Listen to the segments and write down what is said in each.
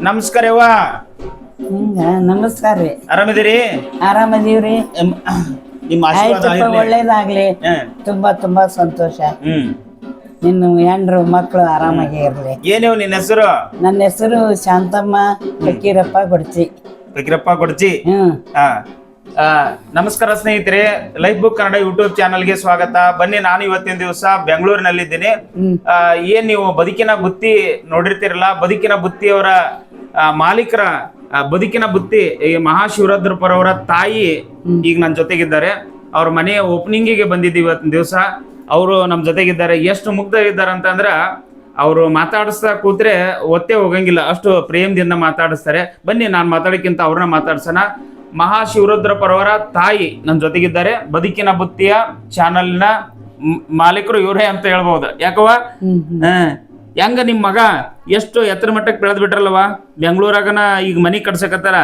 ನಮಸ್ಕಾರ ಯವ್ವ. ಹಿಂಗ ನಮಸ್ಕಾರ ರೀ. ಆರಾಮಿದ್ದೀರಿ? ಆರಾಮದೀವ್ರಿ. ನಿಮ್ಮ ಆಶೀರ್ವಾದ ಇರ್ಲಿ. ಒಳ್ಳೇದಾಗ್ಲಿ. ಹ್ಮ್. ತುಂಬಾ ತುಂಬಾ ಸಂತೋಷ. ಹ್ಮ್. ನಿನ್ನ ಹೆಂಡ್ರು ಮಕ್ಕಳು ಆರಾಮಾಗಿ ಇರ್ಲಿ. ಏನು ನಿನ್ನ ಹೆಸರು? ನನ್ನ ಹೆಸರು ಶಾಂತಮ್ಮ ಫಕೀರಪ್ಪ ಗೊಡ್ಚಿ. ಫಕೀರಪ್ಪ ಕೊಡ್ಚಿ ಹ್ಮ್. ಹಾ. ನಮಸ್ಕಾರ ಸ್ನೇಹಿತರೆ ಲೈಫ್ ಬುಕ್ ಕನ್ನಡ ಯೂಟ್ಯೂಬ್ ಚಾನಲ್ಗೆ ಸ್ವಾಗತ. ಬನ್ನಿ ನಾನು ಇವತ್ತಿನ ದಿವಸ ಬೆಂಗಳೂರಿನಲ್ಲಿದ್ದೀನಿ ಏನ್ ನೀವು ಬದುಕಿನ ಬುತ್ತಿ ನೋಡಿರ್ತೀರಲ್ಲ ಬದುಕಿನ ಬುತ್ತಿಯವರ ಮಾಲೀಕರ ಬದುಕಿನ ಬುತ್ತಿ ಈ ಮಹಾಶಿವರಾದ್ರಪ್ಪರವರ ತಾಯಿ ಈಗ ನನ್ನ ಜೊತೆಗಿದ್ದಾರೆ. ಅವ್ರ ಮನೆಯ ಓಪನಿಂಗಿಗೆ ಬಂದಿದ್ದೀವಿ ಇವತ್ತಿನ ದಿವಸ. ಅವರು ನಮ್ಮ ಜೊತೆಗಿದ್ದಾರೆ. ಎಷ್ಟು ಮುಗ್ಧರಿದ್ದಾರೆ ಅಂತಂದ್ರೆ ಅವರು ಮಾತಾಡಿಸ್ತಾ ಕೂತ್ರೆ ಒತ್ತೆ ಹೋಗಂಗಿಲ್ಲ. ಅಷ್ಟು ಪ್ರೇಮದಿಂದ ಮಾತಾಡಿಸ್ತಾರೆ. ಬನ್ನಿ ನಾನು ಮಾತಾಡೋಕ್ಕಿಂತ ಅವ್ರನ್ನ ಮಾತಾಡ್ಸೋಣ. ಮಹಾಶಿವರುದ್ರಪ್ಪರವರ ತಾಯಿ ನನ್ನ ಜೊತೆಗಿದ್ದಾರೆ. ಬದುಕಿನ ಬುತ್ತಿಯ ಚಾನಲ್ನ ಮಾಲೀಕರು ಇವರೇ ಅಂತ ಹೇಳ್ಬೋದು. ಯಾಕವ್ವ? ಹ್ಮ್ ಹ್ಮ್. ಹಾ. ಹೆಂಗ ನಿಮ್ ಮಗ? ಎಷ್ಟು ಎತ್ತರ ಮಟ್ಟಕ್ಕೆ ಬೆಳೆದ್ ಬಿಟ್ರಲ್ವ ಬೆಂಗಳೂರಾಗನ ಈಗ ಮನಿ ಕಟ್ಸಕತ್ತಾರ?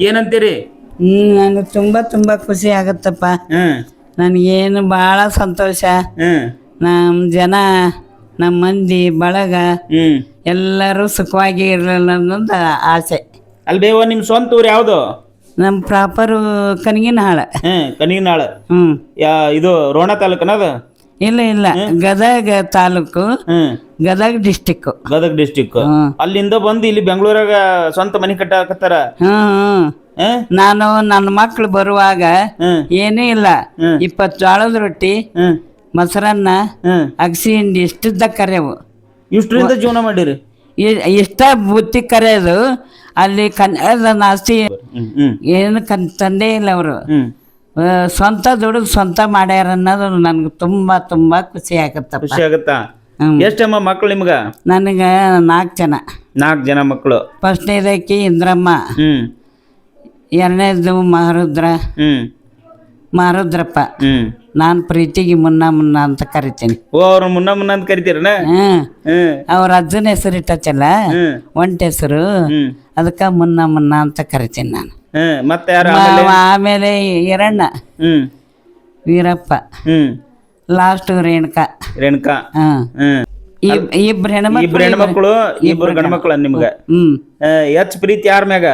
ಏನಂತೀರಿ? ಹ್ಮ್ ತುಂಬಾ ತುಂಬಾ ಖುಷಿ ಆಗತ್ತಪ್ಪ. ನನಗೇನು ಬಹಳ ಸಂತೋಷ. ನಮ್ಮ ಜನ ನಮ್ಮ ಮಂದಿ ಬಳಗ ಎಲ್ಲರೂ ಸುಖವಾಗಿ ಇರಲಿಲ್ಲ ಅನ್ನೋದು ಆಸೆ. ಅಲ್ಲಿ ಬೇವ ನಿಮ್ ಸ್ವಂತ ಊರು ಯಾವ್ದು? ನಮ್ಮ ಪ್ರಾಪರ್ ಕನಗಿನಹಾಳ. ಹ್ಮ್ ಕನಿನಾಳ ಹ್ಞೂ ಯಾ ಇದು ರೋಣ ತಾಲೂಕನ ಅದು? ಇಲ್ಲ ಇಲ್ಲ. ಗದಗ ತಾಲೂಕು. ಹ್ಮ್. ಗದಗ ಡಿಸ್ಟಿಕ್ ಗದಗ ಡಿಸ್ಟಿಕ್ ಅಲ್ಲಿಂದ ಬಂದು ಇಲ್ಲಿ ಬೆಂಗಳೂರಾಗ ಸ್ವಂತ ಮನಿ ಕಟ್ಟಾಕತ್ತಾರ? ನಾನು ನನ್ನ ಮಕ್ಳು ಬರುವಾಗ ಏನೇ ಇಲ್ಲ. ಹ್ಮ್. ಇಪ್ಪತ್ತು ಜೋಳದ ರೊಟ್ಟಿ ಹ್ಮ್. ಮೊಸರನ್ನ ಹ್ಮ್. ಅಗಸಿ ಹಿಂಡಿ ಇಷ್ಟದ ಕರೆವು ಇಷ್ಟರಿಂದ ಜೀವನ ಮಾಡಿರಿ? ಇಷ್ಟ ಬುತ್ತಿ ಕರೆಯೋದು ಅಲ್ಲಿ ಕನ್ನಡದ ನಾಸ್ತಿ ತಂದೇ ಇಲ್ಲ ಅವರು. ಸ್ವಂತ ದುಡಿದು ಸ್ವಂತ ಮಾಡ್ಯಾರ ಅನ್ನೋದು ನನಗೆ ತುಂಬ ತುಂಬ ಖುಷಿ ಆಗತ್ತ ಖುಷಿ ಆಗತ್ತಾ. ಎಷ್ಟಮ್ಮ ಮಕ್ಳು ನಿಮ್ಗ? ನನಗೆ ನಾಲ್ಕು ಜನ. ನಾಲ್ಕು ಜನ ಮಕ್ಕಳು ಫಸ್ಟ್ನೇದಕ್ಕೆ ಇಂದ್ರಮ್ಮ. ಎರಡನೇದು ಮಹರುದ್ರ. ಹ್ಮ್. ನಾನು ಪ್ರೀತಿಗೆ ಮುನ್ನ ಮುನ್ನ ಅಂತ ಕರಿತೀನಿ. ಓ ಅವ್ರ ಮುನ್ನ ಮುನ್ನ ಅಂತ ಕರಿತೀರನ? ಅವ್ರ ಅಜ್ಜನ ಹೆಸರು ಇಟ್ಟಚ್ಚಲ್ಲ ಒಂಟೆ ಹೆಸರು ಅದಕ್ಕೆ ಮುನ್ನ ಮುನ್ನ ಅಂತ ಕರಿತೀನಿ ನಾನು. ಹ್ಮ್ ಮತ್ತೆ ಯಾರ ಆಮೇಲೆ? ಎರಣ್ಣ. ಹ್ಮ್. ವೀರಪ್ಪ. ಹ್ಮ್. ಲಾಸ್ಟ್ ರೇಣುಕಾ. ರೇಣುಕಾ. ಹಾಂ. ಹ್ಮ್. ಇಬ್ರು ಇಬ್ರು ಹೆಣ್ಮಕ್ಳು ಇಬ್ರು ಗಂಡ್ಮಕ್ಳು ನಿಮ್ಗ? ಹ್ಮ್. ಹೆಚ್ಚ ಪ್ರೀತಿ ಯಾರ ಮ್ಯಾಗ?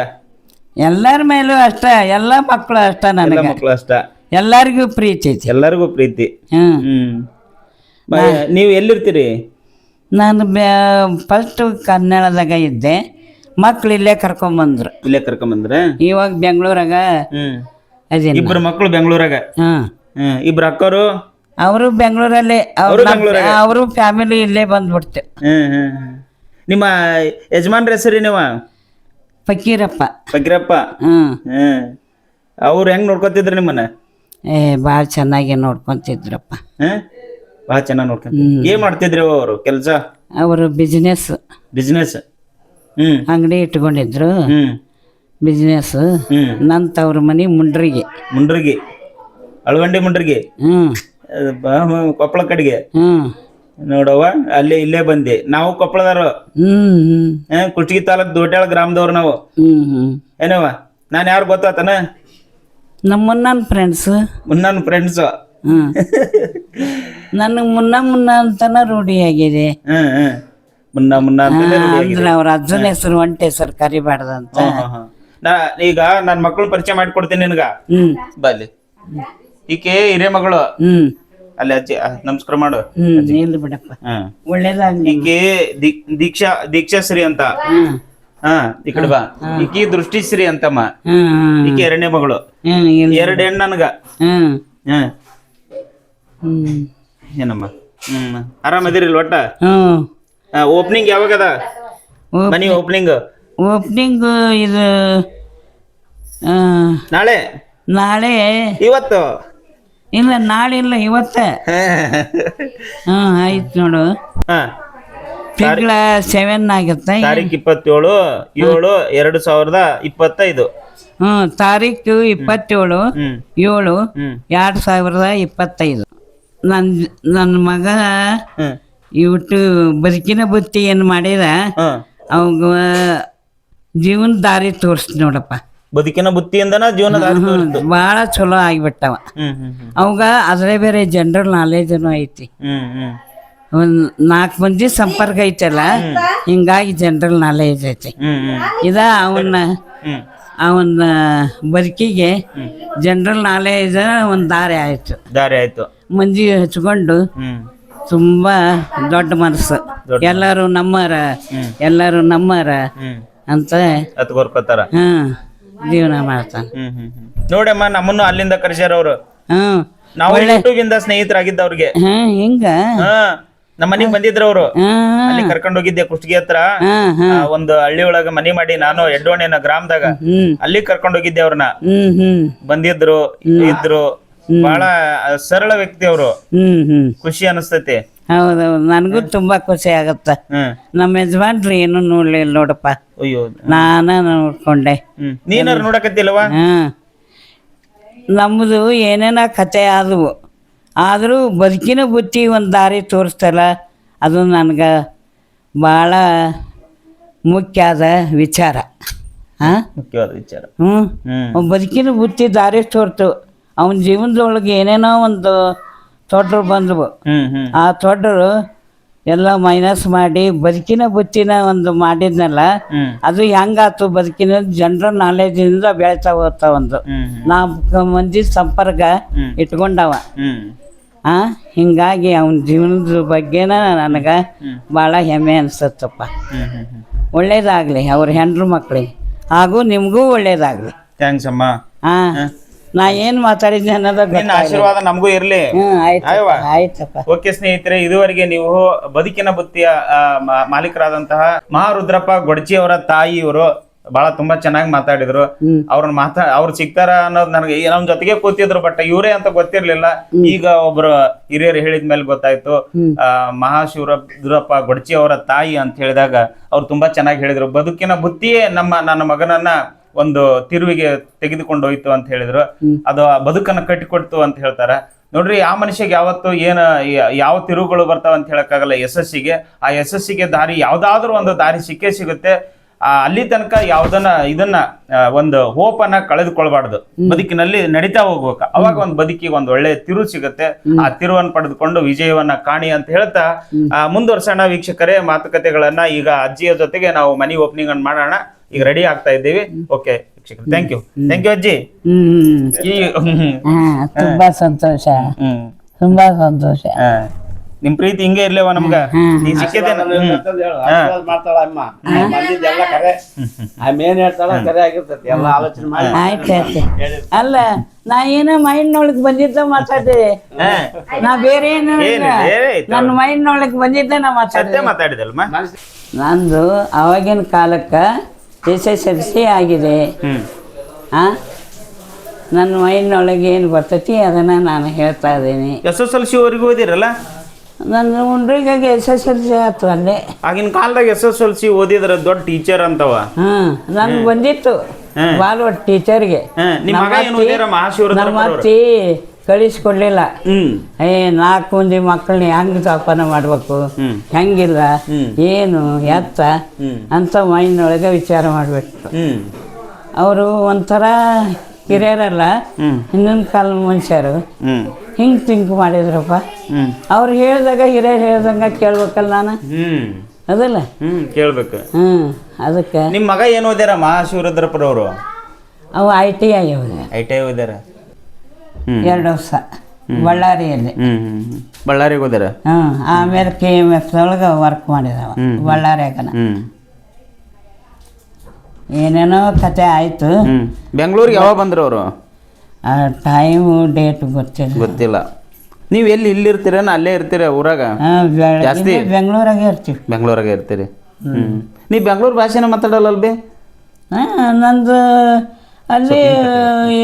ಎಲ್ಲರ ಮೇಲೂ ಅಷ್ಟ ಎಲ್ಲ ಮಕ್ಕಳು ಅಷ್ಟ ಎಲ್ಲ ನನಗೆ. ಮಕ್ಳು ಅಷ್ಟ. ಎಲ್ಲರಿಗೂ ಪ್ರೀತಿ ಐತಿ. ಎಲ್ಲರಿಗೂ ಪ್ರೀತಿ. ಹ್ಮ್ ಹ್ಮ್. ಮ- ನೀವ್ ಎಲ್ಲಿರ್ತೀರಿ? ನಾನು ಫಸ್ಟ್ ಕನ್ನಡದಾಗ ಇದ್ದೆ. ಮಕ್ಳು ಇಲ್ಲೇ ಕರ್ಕೊಂಬಂದ್ರು ಇಲ್ಲೇ ಕರ್ಕೊಂಬಂದ್ರ ಇವಾಗ ಬೆಂಗಳೂರಾಗ ಹ್ಮ್. ಅದೇನು? ಇಬ್ರು ಮಕ್ಳು ಬೆಂಗಳೂರಾಗ? ಹಾಂ. ಹ್ಮ್. ಇಬ್ರು ಅಕ್ಕರು? ಅವರು ಬೆಂಗಳೂರಲ್ಲೇ. ಅವ್ರು ಬೆಂಗ್ಳೂರಾಗ? ಅವರು ಫ್ಯಾಮಿಲಿ ಇಲ್ಲೇ ಬಂದ್ಬಿಡ್ತು. ಹ್ಮ್ ಹ್ಮ್ ಹ್ಮ್. ನಿಮ್ಮ ಯಜಮಾನ್ರ ಹೆಸರಿ ನೀವ? ಫಕೀರಪ್ಪ. ಫಕೀರಪ್ಪ. ಹ್ಮ್ ಹ್ಮ್. ಅವ್ರು ಹೆಂಗ್ ನೋಡ್ಕೊತಿದ್ರು ನಿಮ್ಮನ್ನ? ಏ ಭಾಳ ಚೆನ್ನಾಗಿ ನೋಡ್ಕೊಂತಿದ್ರಪ್ಪ. ಹ್ಮ್. ಭಾಳ ಚೆನ್ನಾಗಿ ನೋಡ್ಕೊಂತ ಏನ್ ಮಾಡ್ತಿದ್ರಿ ಅವರು? ಕೆಲಸ? ಅವರು ಬಿಸ್ನೆಸ್ ಬಿಸ್ನೆಸ್ ಅಂಗಡಿ ಇಟ್ಕೊಂಡಿದ್ರು. ಬಿಸ್ನೆಸ್ ನನ್ನ ತವ್ರ ಮನೆ ಮುಂಡ್ರಿಗೆ. ಮುಂಡ್ರಿಗೆ. ಅಳವಂಡಿ ಮುಂಡ್ರಿಗೆ. ಕೊಪ್ಪಳ ಕಡೆಗೆ. ನೋಡವ್ವ ಅಲ್ಲೇ ಇಲ್ಲೇ ಬಂದೆ. ನಾವು ಕೊಪ್ಪಳದಾರ ಕುಷ್ಟಗಿ ತಾಲೂಕ್ ದೋಟ್ಯಾಳ ಗ್ರಾಮದವ್ರು ನಾವು. ಹ್ಞೂ ಹ್ಞೂ ಏನವ ನಾನು ಯಾರು ಗೊತ್ತಾತನ? ನಮ್ಮ ಮುನ್ನನ್ ಫ್ರೆಂಡ್ಸ್ ನನ್ನ ಫ್ರೆಂಡ್ಸ್ ನನಗೆ ಮುನ್ನ ಮುನ್ನ ಅಂತನ ರೂಢಿ ಆಗಿದೆ. ಮುನ್ನ ಮುನ್ನ. ಅಂದ್ರೆ ಅವ್ರ ಅಜ್ಜನ ಹೆಸರು ಒಂಟೆ ಹೆಸರು ಕರಿಬಾರ್ದಂತ. ನಾ ಈಗ ನನ್ ಮಕ್ಕಳು ಪರಿಚಯ ಮಾಡ್ಕೊಡ್ತೀನಿ ನಿನ್ಗ. ಹ್ಮ್. ಬಲ್ಲಿ ಈಕೆ ಹಿರೇ ಮಗಳು ಹ್ಮ್. ಅಲ್ಲಿ ಅಜ್ಜಿ ಆ, ನಮಸ್ಕಾರ ಮಾಡು. ಹ್ಮ್ ಇಲ್ಲ ಬಿಡಪ್ಪ. ಒಳ್ಳೇದಾಗ್ಲಿ ಈಕೆ ದೀಕ್ಷಾ ದೀಕ್ಷಾ ದೀಕ್ಷಾಶ್ರೀ ಅಂತ. ಹ್ಮ್. ಹಾ ಈ ಕಡೆ ಬಾ. ಈಕಿ ದೃಷ್ಟಿಶ್ರೀ ಅಂತಮ್ಮ. ಹ್ಮ್ ಈಕೆ ಎರಡನೇ ಮಗಳು. ಹ್ಮ್ ಇಲ್ಲ ಎರಡು ಹೆಣ್ಣು ನನ್ಗ. ಹ್ಮ್. ಹ್ಮ್ ಹ್ಮ್. ಏನಮ್ಮ? ಹ್ಮ್. ಆರಾಮದಿರಿಲ್ ಒಟ್ಟ? ಹ್ಮ್. ಓಪನಿಂಗ್ ಯಾವಾಗದ ಮನಿ ಓಪನಿಂಗ್ ಓಪನಿಂಗ್ ಇದು ನಾಳೆ? ನಾಳೆ. ಇವತ್ತು? ಇಲ್ಲ ನಾಳೆ ಇಲ್ಲ ಇವತ್ತ. ಹ್ಮ್ ಆಯ್ತು ನೋಡು. ಹಾ. ತಿಂಗಳ ಸೆವೆನ್ ಆಗುತ್ತೆ. ತಾರೀಕು ಇಪ್ಪತ್ತೇಳು ಏಳು ಎರಡು ಸಾವಿರದ ಇಪ್ಪತ್ತೈದು. ಹ್ಮ್ ತಾರೀಕು ಇಪ್ಪತ್ತೇಳು ಏಳು ಎರಡ್ ಸಾವಿರದ ಇಪ್ಪತ್ತೈದು. ನನ್ನ ನನ್ನ ಮಗ ಇವತ್ತು ಬದುಕಿನ ಬುತ್ತಿ ಏನು ಮಾಡಿದ? ಅವಾಗ ಜೀವನ ದಾರಿ ತೋರಿಸ್ ನೋಡಪ್ಪ. ಬದುಕಿನ ಬುತ್ತಿಯಿಂದನ ಜೀವನ. ಭಾಳ ಚಲೋ ಆಗಿಬಿಟ್ಟವ. ಅವಾಗ ಅದರೇ ಬೇರೆ ಜನರಲ್ ನಾಲೆಜನು ಐತಿ. ಒಂದ್ ನಾಲ್ಕು ಮಂದಿ ಸಂಪರ್ಕ ಐತಲ್ಲ ಹಿಂಗಾಗಿ ಜನರಲ್ ನಾಲೆಜ್ ಐತಿ. ಇದ ಅವನ್ನ ಹ್ಮ್. ಅವನ ಬದುಕಿಗೆ ಜನರಲ್ ನಾಲೆಜ್ ಒಂದ್ ದಾರಿ ಆಯ್ತು. ದಾರಿ ಆಯ್ತು. ಮಂದಿ ಹಚ್ಕೊಂಡು ತುಂಬ ದೊಡ್ಡ ಮನಸ್ಸು. ಎಲ್ಲರೂ ನಮ್ಮರ ಎಲ್ಲರೂ ನಮ್ಮರ ಅಂತ ಹತ್ ಕೋರ್ಕೋತಾರ ಹಾಂ ಜೀವನ ಮಾಡ್ತಾನೆ. ಹ್ಮ್ ಹ್ಮ್ ಹ್ಮ್. ನೋಡಮ್ಮ ನಮ್ಮನ್ನು ಅಲ್ಲಿಂದ ಕರ್ಸ್ಯಾರ ಅವ್ರು ಹ್ಮ್ ನಾವು ಯೂಟ್ಯೂಬಿಂದ ಸ್ನೇಹಿತರಾಗಿದ್ದ ಅವ್ರಿಗೆ ಹಾಂ ಹಿಂಗ? ನಮ್ಮ ಮನಿಗ್ ಬಂದಿದ್ರ ಅವ್ರು ಅಲ್ಲಿ ಕರ್ಕೊಂಡ್ ಹೋಗಿದ್ದೆ ಕುಷ್ಟಗಿ ಹತ್ರ. ಒಂದು ಹಳ್ಳಿ ಒಳಗ ಮನಿ ಮಾಡಿ ನಾನು ಎಡ್ಡೋಣಿನ ಗ್ರಾಮದಾಗ. ಅಲ್ಲಿ ಕರ್ಕೊಂಡ್ ಹೋಗಿದ್ದೆ ಅವ್ರನ್ನ. ಬಂದಿದ್ರು ಇದ್ರು. ಬಹಳ ಸರಳ ವ್ಯಕ್ತಿ ಅವರು. ಖುಷಿ ಅನಿಸ್ತೈತಿ. ಹೌದೌದು. ನನಗೂ ತುಂಬಾ ಖುಷಿ ಆಗತ್ತ. ನಮ್ಮ ಯಜಮಾನ್ರು ಏನು ನೋಡ್ಲಿಲ್ಲ ನೋಡಪ್ಪ. ಅಯ್ಯೋ. ನಾನ ನೋಡ್ಕೊಂಡೆ. ನೀನಾರು ನೋಡಕತ್ತಿಲ್ವಾ ನಮ್ಮದು ಏನೇನ ಕತೆ ಆದವು. ಆದರೂ ಬದುಕಿನ ಬುತ್ತಿ ಒಂದು ದಾರಿ ತೋರಿಸ್ತಲ್ಲ ಅದು ನನಗೆ ಭಾಳ ಮುಖ್ಯ ಆದ ವಿಚಾರ. ಹಾಂ ಮುಖ್ಯವಾದ ವಿಚಾರ. ಹ್ಞೂ ಹ್ಮ್. ಬದುಕಿನ ಬುತ್ತಿ ದಾರಿ ತೋರ್ತು. ಅವನ ಜೀವನದೊಳಗೆ ಏನೇನೋ ಒಂದು ತೊಡ್ರು ಬಂದವು. ಆ ತೊಡ್ರು ಎಲ್ಲ ಮೈನಸ್ ಮಾಡಿ ಬದುಕಿನ ಬುತ್ತಿನ ಒಂದು ಮಾಡಿದ್ನಲ್ಲ ಅದು ಹೆಂಗಾತು ಬದುಕಿನ ಜನರಲ್ ನಾಲೆಜ್ ಇಂದ ಬೆಳೀತಾ ಹೋಗ್ತಾ ಒಂದು ನಾಲ್ಕು ಮಂದಿ ಸಂಪರ್ಕ. ಇಟ್ಕೊಂಡವ. ಆ ಹಿಂಗಾಗಿ ಅವನ ಜೀವನದ ಬಗ್ಗೆನ ನನಗೆ ಬಹಳ ಹೆಮ್ಮೆ ಅನ್ಸತ್ತಪ್ಪ. ಒಳ್ಳೇದಾಗಲಿ ಅವ್ರ ಹೆಂಡ್ರು ಮಕ್ಳಿಗೆ ಹಾಗೂ ನಿಮಗೂ ಒಳ್ಳೇದಾಗ್ಲಿ. ಥ್ಯಾಂಕ್ಸ್ ಅಮ್ಮ. ಹಾಂ. ನಾ ಏನ್ ಮಾತಾಡಿದ್ನಿ ಅನ್ನೋದು ನಿನ್ನ ಆಶೀರ್ವಾದ ನಮಗೂ ಇರ್ಲಿ. ಆಯ್ವಾ. ಆಯ್ತಪ್ಪ ಓಕೆ ಸ್ನೇಹಿತರೆ ಇದುವರೆಗೆ ನೀವು ಬದುಕಿನ ಬುತ್ತಿಯ ಮಾಲೀಕರಾದಂತಹ ಮಹಾರುದ್ರಪ್ಪ ಗೊಡ್ಚಿ ಅವರ ತಾಯಿ ಇವರು ಬಹಳ ತುಂಬಾ ಚೆನ್ನಾಗಿ ಮಾತಾಡಿದ್ರು. ಅವ್ರನ್ನ ಮಾತಾ ಅವ್ರು ಸಿಗ್ತಾರ ಅನ್ನೋದು ನನಗೆ ನಮ್ ಜೊತೆಗೆ ಕೂತಿದ್ರು ಬಟ್ ಇವರೇ ಅಂತ ಗೊತ್ತಿರ್ಲಿಲ್ಲ. ಈಗ ಒಬ್ರು ಹಿರಿಯರು ಹೇಳಿದ ಮೇಲೆ ಗೊತ್ತಾಯ್ತು. ಆ, ಮಹಾಶಿವರುದ್ರಪ್ಪ ಗೊಡ್ಚಿ ಅವರ ತಾಯಿ ಅಂತ ಹೇಳಿದಾಗ ಅವ್ರು ತುಂಬಾ ಚೆನ್ನಾಗಿ ಹೇಳಿದ್ರು. ಬದುಕಿನ ಬುತ್ತಿಯೇ ನಮ್ಮ ನನ್ನ ಮಗನನ್ನ ಒಂದು ತಿರುವಿಗೆ ತೆಗೆದುಕೊಂಡು ಹೋಯ್ತು ಅಂತ ಹೇಳಿದ್ರು. ಅದು ಆ ಬದುಕನ್ನ ಕಟ್ಟಿಕೊಡ್ತು ಅಂತ ಹೇಳ್ತಾರೆ. ನೋಡ್ರಿ ಆ ಮನುಷ್ಯಗೆ ಯಾವತ್ತು ಏನ ಯಾವ ತಿರುವುಗಳು ಬರ್ತಾವ ಅಂತ ಹೇಳಕ್ಕಾಗಲ್ಲ ಯಶಸ್ಸಿಗೆ. ಆ ಯಶಸ್ಸಿಗೆ ದಾರಿ ಯಾವ್ದಾದ್ರು ಒಂದು ದಾರಿ ಸಿಕ್ಕೇ ಸಿಗುತ್ತೆ. ಆ ಅಲ್ಲಿ ತನಕ ಯಾವ್ದನ್ನ ಇದನ್ನ ಒಂದು ಹೋಪ್ ಅನ್ನ ಕಳೆದುಕೊಳ್ಬಾರ್ದು ಬದುಕಿನಲ್ಲಿ ನಡೀತಾ ಹೋಗ್ಬೇಕು. ಅವಾಗ ಒಂದು ಬದುಕಿಗೆ ಒಂದು ಒಳ್ಳೆ ತಿರು ಸಿಗುತ್ತೆ. ಆ ತಿರುವನ್ನು ಪಡೆದುಕೊಂಡು ವಿಜಯವನ್ನ ಕಾಣಿ ಅಂತ ಹೇಳ್ತಾ ಆ, ಮುಂದುವರ್ಸೋಣ ವೀಕ್ಷಕರೇ ಮಾತುಕತೆಗಳನ್ನ ಈಗ ಅಜ್ಜಿಯ ಜೊತೆಗೆ ನಾವು ಮನಿ ಓಪನಿಂಗ್ ಅನ್ನು ಮಾಡೋಣ. ಈಗ ರೆಡಿ ಆಗ್ತಾ ಇದ್ದೀವಿ. ಓಕೆ ವೀಕ್ಷಕರು ಥ್ಯಾಂಕ್ ಯು ಥ್ಯಾಂಕ್ ಯು ಅಜ್ಜಿ. ತುಂಬಾ ಈ ಸಂತೋಷ. ತುಂಬಾ ತುಂಬ ಸಂತೋಷ. ಹಾ. ನಿಮ್ ಪ್ರೀತಿ ಹಿಂಗೆ ಇರ್ಲೇವ ನಮ್ಗ? ನೀ ಸಿಕ್ಕಿದೆ ಮಾಡ್ತಾಳ ಅಮ್ಮ. ಕರೆ. ಆಮೇಲೆ ಏನ್ ಹೇಳ್ತಾಳ ಕರೆ ಆಗಿರ್ತೈತಿ. ಎಲ್ಲ ಆಲೋಚನೆ ಮಾಡಿ ಆಯ್ತು ಅಲ್ಲ ನಾ ಮೈಂಡ್ ಮೈಂಡ್ನೊಳಗೆ ಬಂದಿದ್ದ ಮಾತಾಡಿದೆ. ನಾ ಬೇರೆ ಏನು ನನ್ನ ಮೈಂಡ್ ನನ್ನ ಬಂದಿದ್ದ ನಾ ಸತ್ಯ ಮಾತಾಡಿದೆ ಮಾತಾಡಿದಲ್ಮ ನಂದು ಅವಾಗಿನ ಕಾಲಕ್ಕೆ ಎಸ್ ಎಸ್ ಎಲ್ ಸಿ ಆಗಿದೆ. ಹ್ಮ್. ಆ? ನನ್ನ ಮೈಂಡ್ನೊಳಗೆ ಏನು ಬರ್ತೈತಿ ಅದನ್ನು ನಾನು ಹೇಳ್ತಾ ಇದ್ದೀನಿ. ಎಸ್ ಎಸ್ ಎಲ್ ಸಿ ವರೆಗೂ ಓದಿರಲ್ಲ ನನ್ನ ಉಂಡ್ರಿಗಾಗಿ ಎಸ್ ಎಸ್ ಎಲ್ ಸಿ ಆಯ್ತು ಅಲ್ಲೇ. ಆಗಿನ ಕಾಲದಾಗ ಎಸ್ ಎಸ್ ಎಲ್ ಸಿ ಓದಿದ್ರ ದೊಡ್ಡ ಟೀಚರ್ ಅಂತವ. ಹಾಂ ನನ್ಗೆ ಬಂದಿತ್ತು. ಹ್ಮ್. ಬಾಲ್ವಟ್ ಟೀಚರ್ಗೆ. ಹ್ಮ್. ನಿಮ್ಮ ಮಗ ಏನು ಓದ್ಯಾರ ಮಹಾಶಿವರುದ್ರಪ್ಪ ನಮ್ಮ ಅತ್ತಿ ಕಳಿಸ್ಕೊಡ್ಲಿಲ್ಲ. ಹ್ಮ್. ಏ ನಾಲ್ಕು ಮಂದಿ ಮಕ್ಕಳನ್ನ ಹೆಂಗೆ ಜೋಪಾನ ಮಾಡ್ಬೇಕು. ಹೆಂಗಿಲ್ಲ? ಏನು? ಎತ್ತ? ಅಂತ ಮೈಂಡ್ನೊಳಗೆ ವಿಚಾರ ಮಾಡಬೇಕು. ಅವರು ಒಂಥರ ಹಿರಿಯರಲ್ಲ? ಹಿಂದಿನ ಕಾಲ ಮನುಷ್ಯರು. ಹಿಂಗ್ ತಿಂಕ್ ಮಾಡಿದ್ರಪ್ಪ. ಅವ್ರು ಹೇಳ್ದಾಗ ಹಿರಿಯರು ಹೇಳ್ದಂಗೆ ಕೇಳ್ಬೇಕಲ್ಲ ನಾನು? ಅದಲ್ಲ? ಹ್ಮ್ ಕೇಳ್ಬೇಕು. ಹ್ಞೂ ಅದಕ್ಕೆ. ನಿಮ್ಮ ಮಗ ಏನು ಓದ್ಯಾರ ಮಹಾಶಿವರುದ್ರಪ್ಪರವರು ಅವು I T I I T I ಓದ್ಯಾರ. ಎರಡು ವರ್ಷ ಬಳ್ಳಾರಿಯಲ್ಲಿ. ಬಳ್ಳಾರಿಗೆ ಹೋದಾರ? ಹ್ಞೂ ಆಮೇಲೆ ಕೆ ಎಂ ಎಫ್ ಒಳಗೆ ವರ್ಕ್ ಮಾಡಿದವ. ಬಳ್ಳಾರಿಯಾಗನ ಏನೇನೋ ಕತೆ ಆಯಿತು. ಬೆಂಗಳೂರಿಗೆ ಯಾವಾಗ ಬಂದ್ರು ಅವರು? ಆ ಟೈಮು ಡೇಟ್ ಗೊತ್ತಿಲ್ಲ. ಗೊತ್ತಿಲ್ಲ. ನೀವು ಎಲ್ಲಿ ಇಲ್ಲಿ ಇರ್ತೀರೇನ ಅಲ್ಲೇ ಇರ್ತೀರ ಊರಾಗ? ಹಾಂ ಜಾಸ್ತಿ? ಬೆಂಗಳೂರಾಗೆ ಇರ್ತೀವಿ. ಬೆಂಗಳೂರಾಗ ಇರ್ತೀರಿ. ಹ್ಮ್. ನೀ ಬೆಂಗಳೂರು ಭಾಷೆನ ಮಾತಾಡಲ್ಲ ಅಲ್ಬಿ ಹಾಂ ನಂದು ಅಲ್ಲಿ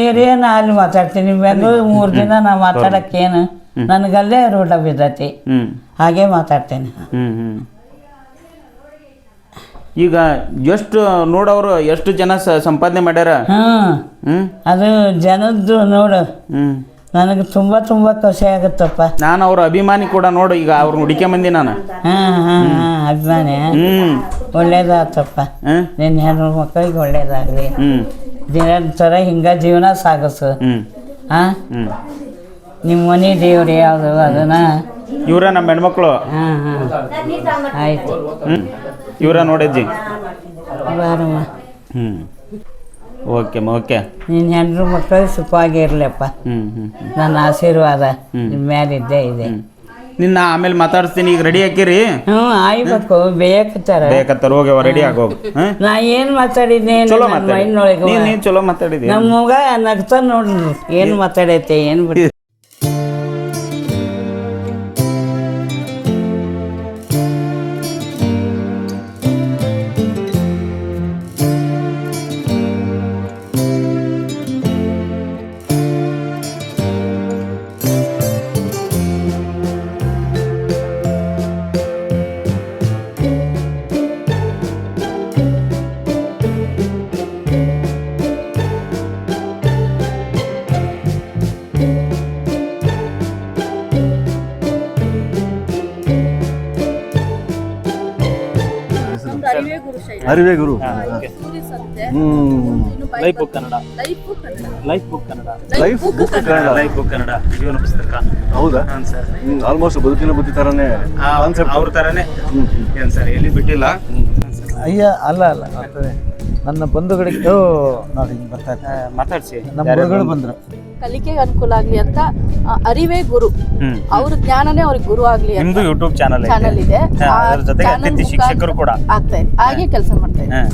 ಏರಿಯಾನ ಅಲ್ಲಿ ಮಾತಾಡ್ತೀನಿ. ಬೆಂಗಳೂರು ಮೂರು ದಿನ ನಾ ಮಾತಾಡೋಕ್ಕೇನು? ನನಗಲ್ಲೇ ರೂಢ ಬಿದ್ದತಿ. ಹಾಗೆ ಮಾತಾಡ್ತೇನೆ. ಈಗ ಎಷ್ಟು ನೋಡವರು ಎಷ್ಟು ಜನ ಸಂಪಾದನೆ ಮಾಡ್ಯಾರ? ಅದು ಜನದ್ದು ನೋಡು. ನನಗೆ ತುಂಬ ತುಂಬ ಖುಷಿ ಆಗುತ್ತಪ್ಪ. ನಾನು ಅವ್ರ ಅಭಿಮಾನಿ ಕೂಡ ನೋಡು ಈಗ ಅವ್ರನ್ನ ಹುಡುಕೆ ಮಂದಿ ನಾನು. ಹಾಂ ಹಾಂ ಹಾಂ ಅಭಿಮಾನಿ. ಒಳ್ಳೇದಾತಪ್ಪ. ನಿನ್ನ ಹೆಣ್ಣು ಮಕ್ಕಳಿಗೆ ಒಳ್ಳೇದಾಗಲಿ ಹ್ಮ್ ದಿನದ ಹಿಂಗ ಜೀವನ ಸಾಗಿಸು. ಹ್ಮ್. ಹಾಂ ಹ್ಮ್. ನಿಮ್ಮ ಮನೆ ದೇವ್ರು ಯಾವುದು ಅದನ್ನ. ಇವರ ನಮ್ಮ ಹೆಣ್ಮಕ್ಳು. ಹಾಂ ಹಾಂ. ಆಯ್ತು. ಇವರ ಬಾರಮ್ಮ. ಹ್ಞೂ ಓಕೆ ಓಕೆ. ನಿನ್ನ ಹೆಣ್ಣು ಮಕ್ಕಳು ಸುಖವಾಗಿರ್ಲಪ್ಪ ಹ್ಞೂ ಹ್ಞೂ ನನ್ನ ಆಶೀರ್ವಾದ ನಿಮ್ಮ ಮೇಲಿದ್ದೇ ಇದೆ. ನಿನ್ನ ಆಮೇಲೆ ಮಾತಾಡಿಸ್ತೀನಿ ಈಗ ರೆಡಿ ಹಾಕಿರಿ? ಹ್ಞೂ ಆಯ್ಬೇಕು ಬೇಕತ್ತಾರ ಬೇಕತ್ತಾರ ಹೋಗ್ಯವ ರೆಡಿ ಆಗೋಗು. ನಾ ಏನ್ ಮಾತಾಡಿದ್ನೆ ಚಲೋ ಮಾತಾಡಿ. ಮೈನೊಳಗೆ ನೀನು ನೀನು ಚಲೋ ಮಾತಾಡಿದಿ ನಮ್ಮ ಮಗ ನಗ್ತಾ ನೋಡ್ರಿ. ಏನ್ ಮಾತಾಡೈತೆ ಏನ್ ಬಿಡಿ ಅರಿವೇ ಗುರು. Life book Kannada. Life book Kannada. Life book Kannada. Life book Kannada. ಜೀವನ ಪುಸ್ತಕ. ಹೌದಾ? ಸರ್. ಆಲ್ಮೋಸ್ಟ್ ಬದುಕಿನ ಬುದ್ಧಿ ತರನೇ ಕಾನ್ಸೆಪ್ಟ್ ಅವ್ರ ತರನೇ. ಏನು ಸರ್ ಎಲ್ಲಿ ಬಿಟ್ಟಿಲ್ಲ? ಅಯ್ಯ ಅಲ್ಲ ಅಲ್ಲ ನನ್ನ ಬಂಧುಗಳಿಗೆ ಓ, ನಾವು ಹಿಂಗೆ ಬರ್ತಾ. ಮಾತಾಡ್ಸಿ. ನಮ್ಮ ಬಂದರು. ಕಲಿಕೆಗೆ ಅನುಕೂಲ ಆಗ್ಲಿ ಅಂತ ಆ, ಅರಿವೇ ಗುರು. ಅವ್ರ ಜ್ಞಾನನೇ ಅವ್ರಿಗೆ ಗುರು ಆಗ್ಲಿ ಅಂತ ನಿಮ್ದು ಯೂಟ್ಯೂಬ್ ಚಾನಲ್ ಚಾನಲ್ ಇದೆ. ಹಾ, ಆ ಅದ್ರ ಜೊತೆಗೆ channel ಅತಿಥಿ ಶಿಕ್ಷಕರು ಕೂಡ. ಆಗ್ತಾ ಇದೆ. ಹಾಗೆ ಕೆಲಸ ಮಾಡ್ತಾ ಇದ್ದಾರೆ. ಹಾಂ